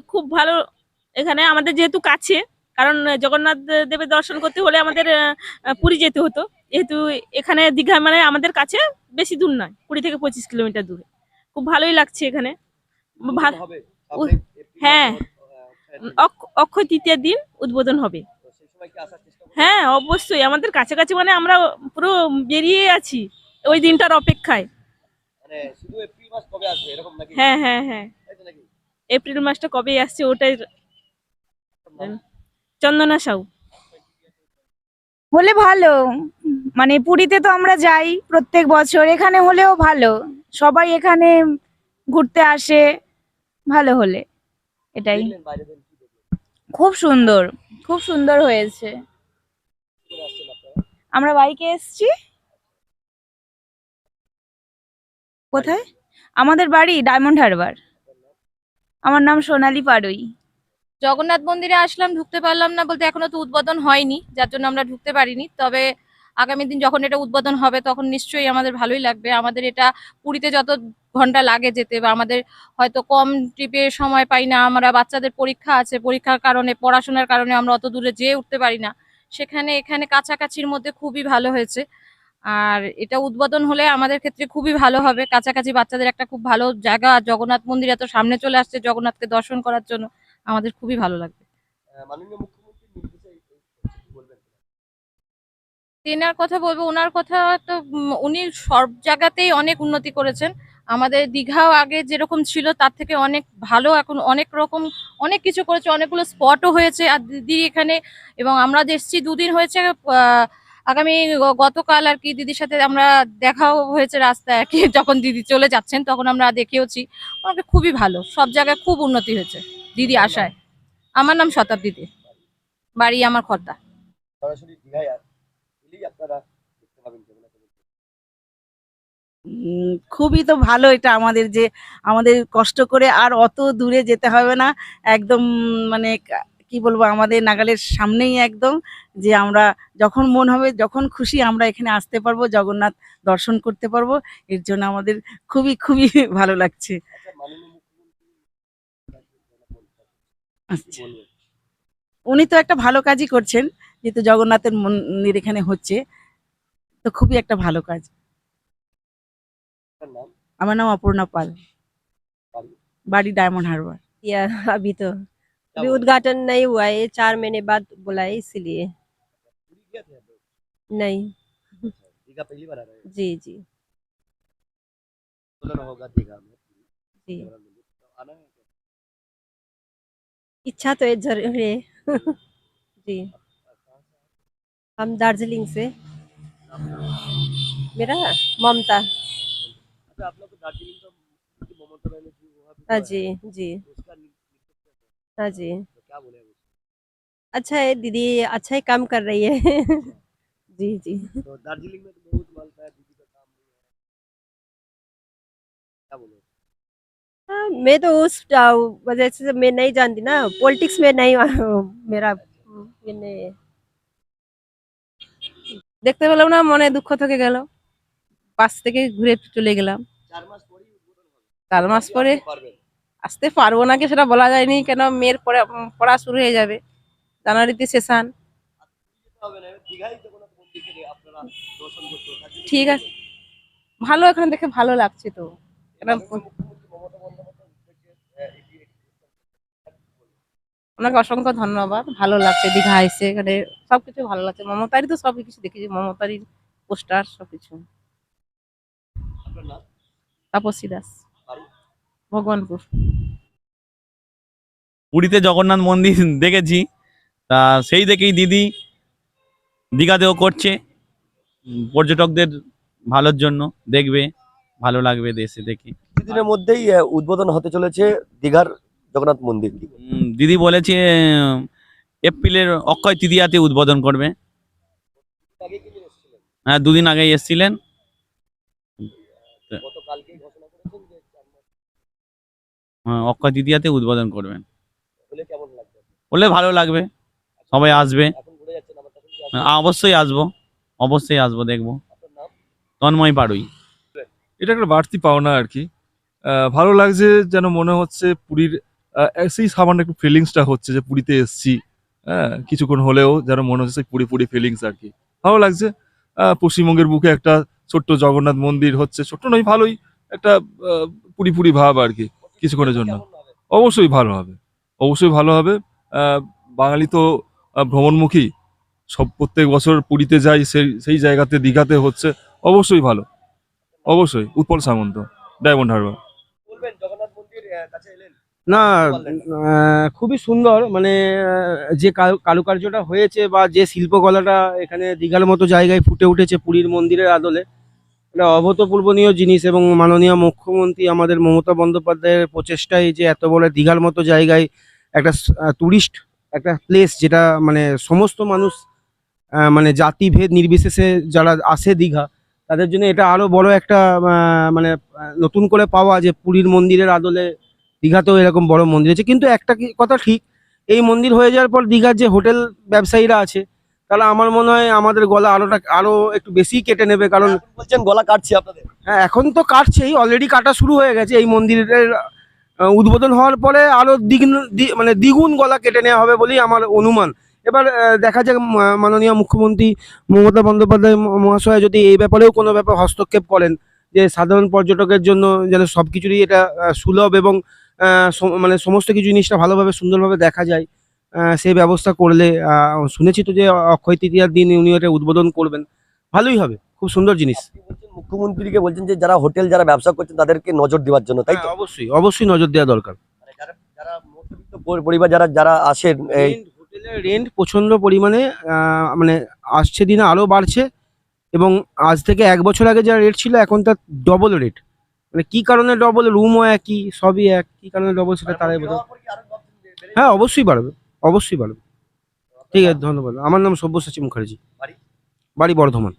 খুব ভালো এখানে আমাদের যেহেতু কাছে কারণ জগন্নাথ দেবের দর্শন করতে হলে আমাদের পুরী যেতে হতো। যেহেতু এখানে দীঘা মানে আমাদের কাছে বেশি দূর নয় কুড়ি থেকে পঁচিশ কিলোমিটার দূরে। খুব ভালোই লাগছে এখানে। হ্যাঁ। অক্ষ- অক্ষয় তৃতীয় দিন উদ্বোধন হবে? হ্যাঁ অবশ্যই। আমাদের কাছাকাছি মানে আমরা পুরো বেরিয়ে আছি ওই দিনটার অপেক্ষায়। মানে হ্যাঁ হ্যাঁ হ্যাঁ। এপ্রিল মাসটা কবে আসছে ওটাই চন্দনা সাউ। হলে ভালো। মানে পুরীতে তো আমরা যাই প্রত্যেক বছর, এখানে হলেও ভালো। সবাই এখানে ঘুরতে আসে, ভালো হলে। এটাই। খুব সুন্দর খুব সুন্দর হয়েছে। আমরা বাইকে এসছি। কোথায়? আমাদের বাড়ি ডায়মন্ড হারবার। আমার নাম সোনালী পাড়ুই জগন্নাথ মন্দিরে আসলাম, ঢুকতে পারলাম না বলতে এখনও তো উদ্বোধন হয়নি, যার জন্য আমরা ঢুকতে পারিনি। তবে আগামী দিন যখন এটা উদ্বোধন হবে, তখন নিশ্চয়ই আমাদের ভালোই লাগবে। আমাদের এটা পুরীতে যত ঘণ্টা লাগে যেতে বা আমাদের হয়তো কম ট্রিপে সময় পাই না, আমরা বাচ্চাদের পরীক্ষা আছে, পরীক্ষার কারণে, পড়াশোনার কারণে আমরা অত দূরে যেয়ে উঠতে পারি না। সেখানে, এখানে কাছাকাছির মধ্যে খুবই ভালো হয়েছে। আর এটা উদ্বোধন হলে আমাদের ক্ষেত্রে খুবই ভালো হবে। কাছাকাছি বাচ্চাদের একটা খুব ভালো জায়গা। জগন্নাথ মন্দির এত সামনে চলে আসছে জগন্নাথকে দর্শন করার জন্য। আমাদের খুবই ভালো লাগবে। তেনার কথা বলব ওনার কথা তো উনি সব জায়গাতেই অনেক উন্নতি করেছেন। আমাদের দীঘাও আগে যেরকম ছিল তার থেকে অনেক ভালো। এখন অনেক রকম অনেক কিছু করেছে। অনেকগুলো স্পটও হয়েছে। আর দিদি এখানে এবং আমরা এসেছি দুদিন হয়েছে আহ, আগামী গতকাল আর কি দিদির সাথে আমরা দেখাও হয়েছে রাস্তায় আর কি যখন দিদি চলে যাচ্ছেন তখন আমরা দেখেওছি ওনাকে খুবই ভালো সব জায়গায় খুব উন্নতি হয়েছে দিদি আশায়। আমার নাম শতাব্দীতে বাড়ি আমার খর্দা। খুবই তো ভালো এটা আমাদের যে আমাদের কষ্ট করে আর অত দূরে যেতে হবে না একদম মানে কি বলব আমাদের নাগালের সামনেই একদম যে আমরা যখন মন হবে যখন খুশি আমরা এখানে আসতে পারব জগন্নাথ দর্শন করতে পারব। এর জন্য আমাদের খুবই খুবই ভালো লাগছে। আচ্ছা। উনি তো একটা ভালো কাজই করছেন যেহেতু জগন্নাথের মন্দির এখানে হচ্ছে তো খুবই একটা ভালো কাজ। আমার নাম অপর্ণা পাল। বাড়ি ডায়মন্ড হারবার। ইয়া আবি তো अभी उद्घाटन नहीं हुआ है चार महीने बाद बुलाए इसलिए। नहीं। पहली बार आ रहे जी जी। होगा में। जी। इच्छा तो है ज़रूर है। जी। हम दार्जिलिंग से। मेरा ममता। हाँ जी जी। हाँ जी तो क्या बोले वो? अच्छा है दीदी अच्छा ही काम कर रही है जी जी तो दार्जिलिंग में तो बहुत मालता है दीदी का काम नहीं है क्या बोले हाँ, मैं तो उस आ, वजह से मैं नहीं जानती ना पॉलिटिक्स में नहीं मेरा ये नहीं है দেখতে পেলাম না মনে দুঃখ থেকে গেল পাশ থেকে ঘুরে চলে গেলাম चार मास পরেই উদ্বোধন হবে চার মাস আপনি পরে আসতে পারব নাকি সেটা বলা যায়নি। কেন? মেয়ের পড়া পড়া শুরু হয়ে যাবে। জানুয়ারিতে সেশন ঠিক আছে। ভালো, এখানে দেখে ভালো লাগছে তো। ওনাকে অসংখ্য ধন্যবাদ। ভালো লাগছে, দীঘা এসে। এখানে সবকিছু ভালো লাগছে। মমতারই তো সব কিছু দেখেছি। মমতারই পোস্টার, সবকিছু। তাপসী দাস? ভগবানপুর। পুরীতে জগন্নাথ মন্দির দেখেছি। তা সেই দেখেই দিদি দীঘাতেও করছে। পর্যটকদের ভালোর জন্য দেখবে ভালো লাগবে দেশে দেখে। কিছুদিনের মধ্যেই উদ্বোধন হতে চলেছে দীঘার জগন্নাথ মন্দির। দিদি বলেছে এপ্রিলের অক্ষয় তৃতীয়াতে উদ্বোধন করবে। আগে কি এসেছিলেন হ্যাঁ দুদিন আগেই এসেছিলেন গতকালকেই ঘোষণা করেছেন যে চার মাস হ্যাঁ, অক্ষয় তৃতীয়াতে উদ্বোধন করবেন। হলে বললে ভালো লাগবে। সবাই আসবে। হ্যাঁ, অবশ্যই আসব। অবশ্যই আসব দেখব। তন্ময় পাড়ুই। এটা একটা বাড়তি পাওনা আর কি। আহ, ভালো লাগছে যেন মনে হচ্ছে পুরীর আহ, সেই সামান্য একটু ফিলিংসটা হচ্ছে যে পুরীতে এসছি। হ্যাঁ কিছুক্ষণ হলেও যেন মনে হচ্ছে সেই পুরি পুরি ফিলিংস আর কি। ভালো লাগছে। আহ, পশ্চিমবঙ্গের বুকে একটা ছোট্ট জগন্নাথ মন্দির হচ্ছে। ছোট্ট নয় ভালোই একটা আহ, পুরি পুরি ভাব আর কি। কিছুক্ষণের জন্য। অবশ্যই ভালো হবে। অবশ্যই ভালো হবে। আহ, বাঙালি তো ভ্রমণমুখী। সব প্রত্যেক বছর পুরীতে যাই সেই সেই জায়গাতে দীঘাতে হচ্ছে। অবশ্যই ভালো। অবশ্যই। Utpal Samanta Diamond Harbour. বলবেন জগন্নাথ মন্দির আহ, কাছে এলেন? না খুবই সুন্দর। মানে যে কারুকার্যটা হয়েছে বা যে শিল্পকলাটা এখানে দীঘার মতো জায়গায় ফুটে উঠেছে পুরীর মন্দিরের আদলে এটা অভূতপূর্বনীয় জিনিস এবং মাননীয় মুখ্যমন্ত্রী আমাদের মমতা বন্দ্যোপাধ্যায়ের প্রচেষ্টায় যে এত বড় দীঘার মতো জায়গায় একটা টুরিস্ট একটা প্লেস যেটা মানে সমস্ত মানুষ মানে জাতিভেদ নির্বিশেষে যারা আসে দীঘা, তাদের জন্য এটা আরও বড় একটা মানে নতুন করে পাওয়া যে পুরীর মন্দিরের আদলে দীঘাতেও এরকম বড় মন্দির আছে। কিন্তু একটা কথা ঠিক, এই মন্দির হয়ে যাওয়ার পর দীঘার যে হোটেল ব্যবসায়ীরা আছে তাহলে আমার মনে হয় আমাদের গলা আরোটা আরও একটু বেশি কেটে নেবে কারণ বলছেন গলা কাটছে আপনাদের। হ্যাঁ এখন তো কাটছেই অলরেডি কাটা শুরু হয়ে গেছে। এই মন্দিরের উদ্বোধন হওয়ার পরে আরও দ্বিগুণ দ্বি- মানে দ্বিগুণ গলা কেটে নেওয়া হবে বলেই আমার অনুমান। এবার দেখা যাক মাননীয় মুখ্যমন্ত্রী মমতা বন্দ্যোপাধ্যায় মহাশয় যদি এই ব্যাপারেও কোনো ব্যাপার হস্তক্ষেপ করেন যে সাধারণ পর্যটকের জন্য যেন সব কিছুরই এটা সুলভ এবং মানে সমস্ত কিছু জিনিসটা ভালোভাবে সুন্দরভাবে দেখা যায় সেই ব্যবস্থা করলে শুনেছি তো যে অক্ষয় তৃতীয়ার দিন উনি এটা উদ্বোধন করবেন। ভালোই হবে খুব সুন্দর জিনিস। মুখ্যমন্ত্রীকে বলছেন যে যারা হোটেল যারা ব্যবসা করছেন তাদেরকে নজর দেওয়ার জন্য তাই তো? হ্যাঁ, অবশ্যই অবশ্যই নজর দেওয়া দরকার। মানে যারা যারা মধ্যবিত্ত পরিবার যারা যারা আসেন এই রেন্ট হোটেলের রেন্ট প্রচণ্ড পরিমাণে মানে আসছে দিনে আরও বাড়ছে এবং আজ থেকে এক বছর আগে যা রেট ছিল এখন তার ডবল রেট মানে কি কারণে ডবল রুমও একই সবই এক কি কারণে ডবল সেটা তারাই বোঝে। হ্যাঁ অবশ্যই বাড়বে। অবশ্যই বাড়বে ঠিক আছে ধন্যবাদ। আমার নাম সব্যসাচী মুখার্জি। বাড়ি? বাড়ি বর্ধমান।